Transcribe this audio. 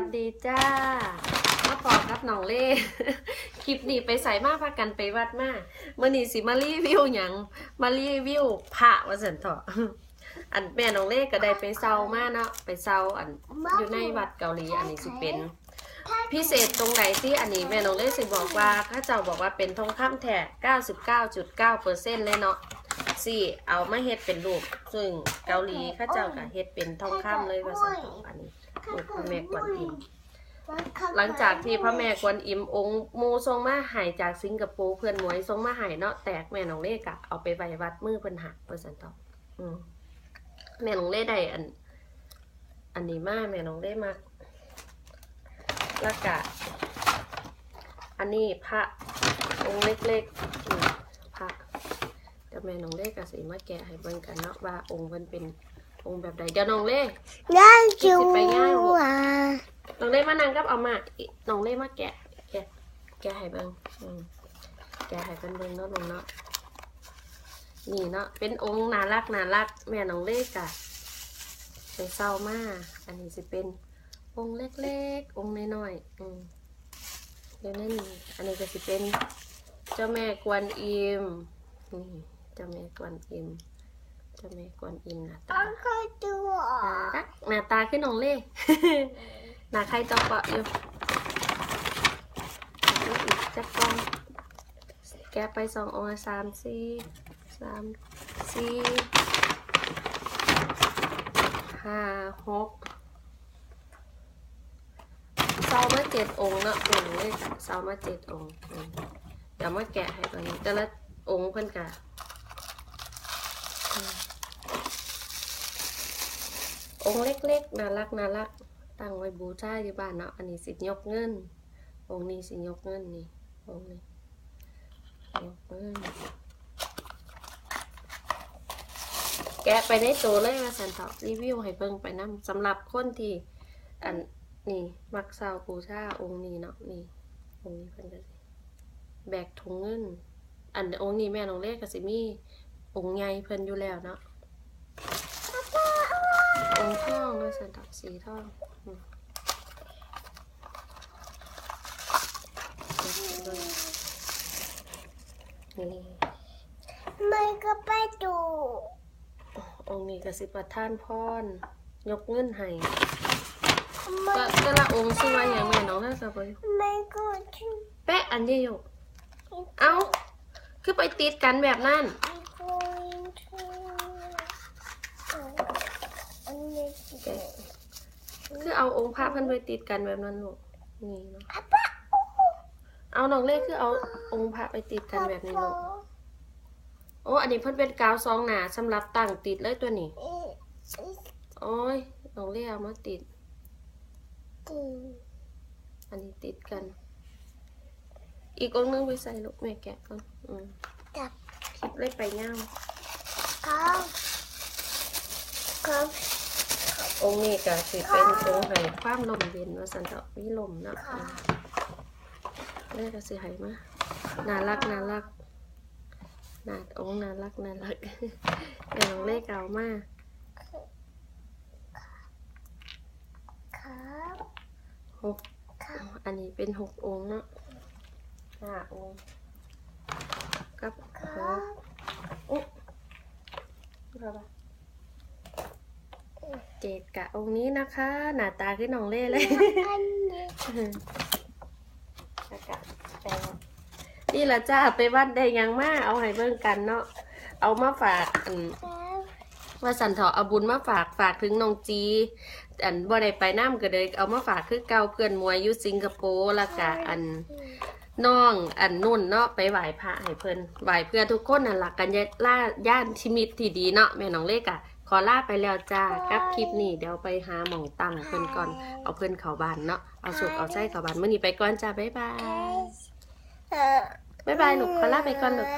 สดีจ้ามาพอกับน้องเล่ คลิปนี้ไปใส่มากพากันไปวัดมาเมื่อนี้สิมารีวิวหยังมารีวิวพระว่าสันเถาะอันแม่น้องเล่ก็ได้ไปเซามาเนาะไปเซาอันอยู่ในวัดเกาหลีอันนี้สิเป็น พิเศษตรงไหนที่อันนี้แม่น้องเล่สิบอกว่าข้าเจ้าบอกว่าเป็นทองคำแท้99.9%เลยเนาะสิเอามาเฮ็ดเป็นรูป ซึ่งเกาหลีข้าเจ้าก็เฮ็ดเป็นทองคำเลยว่าซั่นเถาะอันนี้ พระแม่กวนอิม หลังจากที่พระแม่กวนอิมองค์มูทรงมาใหายจากสิงคโปร์เพื่อนหมวยทรงมาใหายเนาะแตกแม่น้องเล่กะเอาไปไว้วัดมือเพิ่นหักเปอร์เซ็นต์ต่ออืมแม่น้องเล่ได้อัน อันนี้มาแม่น้องเล่มากแล้วกะอันนี้พระองค์เล็กๆอืมพระเดี๋ยวแม่น้องเล่กะสีมาแกะให้เบิ่งกันเนาะว่าองค์เพิ่นเป็น องค์แบบใดเดี๋ยวน้องเล่ ได้จูอะน้องเล่มานั่งกับเอามาอิน้องเล่มาแกะ แกะ แกะให้เบิ่งอืมแกะให้เพิ่นเบิ่งเนาะลงเนาะ นี่เนาะ เป็นองค์น่ารักน่ารัก แม่น้องเล่กะไปเศร้ามาอันนี้สิเป็นองค์เล็กๆ องค์น้อยๆ อืมเดี๋ยวนั่นนี่อันนี้ก็สิเป็นเจ้าแม่กวนอิมนี่เจ้าแม่กวนอิมเจ้าแม่กวนอิมนะตาก็จูน่ารักหน้าตาขึ้นน้องเล่หน้าใครจอเปาะอยู่อีกจักกล้องแกะไปสององค์สามสี่สามสี่ห้าหกเซามาเจ็ดองค์เนาะหนึ่งเลขเซามาเจ็ดองค์อืมเดี๋ยวมาแกะให้ตัวนี้แต่ละองค์เพิ่นกะ องค์เล็กๆน่ารักน่ารักตั้งไว้บูชาอยู่บ้านเนาะอันนี้สิยกเงิน องค์นี้สิยกเงินนี่องค์นี้ยกเงินแกะไปในตัวเลยว่าสันเถาะรีวิวให้เบิ่งไปนํสำหรับคนที่อันนี่มักเซาบูชาองค์นี้เนาะนี่องค์นี้เพิ่นก็สิแบกถุงเงิน อันองค์นี้แม่น้องเล็กก็สิมีองค์ใหญ่เพิ่นอยู่แล้วเนาะ องค์ทอง ด้วยสันตักสีทองอืมนี่ไม่ก็ไปดูองค์นี้กสิประท่านพรยกเงินให้ไม่ก็แต่ละองค์ชื่อว่าอย่างไรน้องน่าจะไปไม่ก็ชูแปะอันเดียวเอ้าคือไปติดกันแบบนั้นอันนี้ แกะคื อเอาองค์พระเพันไปติดกันแบบนั้นลูกนี่เนาะเอาน้องเลขคือเอาองค์พระไปติดกันแบบนี้ลูกโอ้อันนี้เพิ่นเป็นกาวซองหนาสำหรับตั้งติดเลยตัวนี้โอ้ยน้องเลี้ยเอามาติดอันนี้ติดกัน อีกองค์นึงไปใส่ลูกแม่แกะก่อนอืมจับคลิปเลยไปย่างเขาเขา องค์นี้ก็สิเป็นองค์ให้ความลมเย็นว่าสันเถาะมีลมเนาะอืมแม่ก็สิให้มาน่ารักน่ารักน่าองค์น่ารักน่ารักแต่น้องเลขเอามาเขาหกอันนี้เป็นหกองค์เนาะห้าองค์กับหเขากอุ๊เอาปะ เจดกะองค์นี้นะคะ หน้าตาขึ้นน้องเล่เลยอันนี้แล้วกะแปลว่านี่ละจ้าไปวัดได้ยังมาเอาให้เบิ่งกันเนาะเอามาฝากอันว่าสันเถาะเอาบุญมาฝากฝากถึงน้องจี อันบ่ได้ไปน้ำก็เลยเอามาฝากคือเก่าเพื่อนมวยอยู่สิงคโปร์แล้วก็อันน้องอันนุ่นเนาะไปไหว้พระให้เพิ่นไหว้เพื่อทุกคนน่ะหลักกันยะล่าย่านชิมิตที่ดีเนาะแม่น้องเล็กอะ ขอลาไปแล้วจ้ากับคลิปนี้เดี๋ยวไปหาหม่องตั้งเพิ่นก่อนเอาเพิ่นเข้าบ้านเนาะเอาสุกเอาใจเข้าบ้านมื้อนี้ไปก่อนจ้าบ๊ายบายเออบ๊ายบายลูกขอลาไปก่อนลูก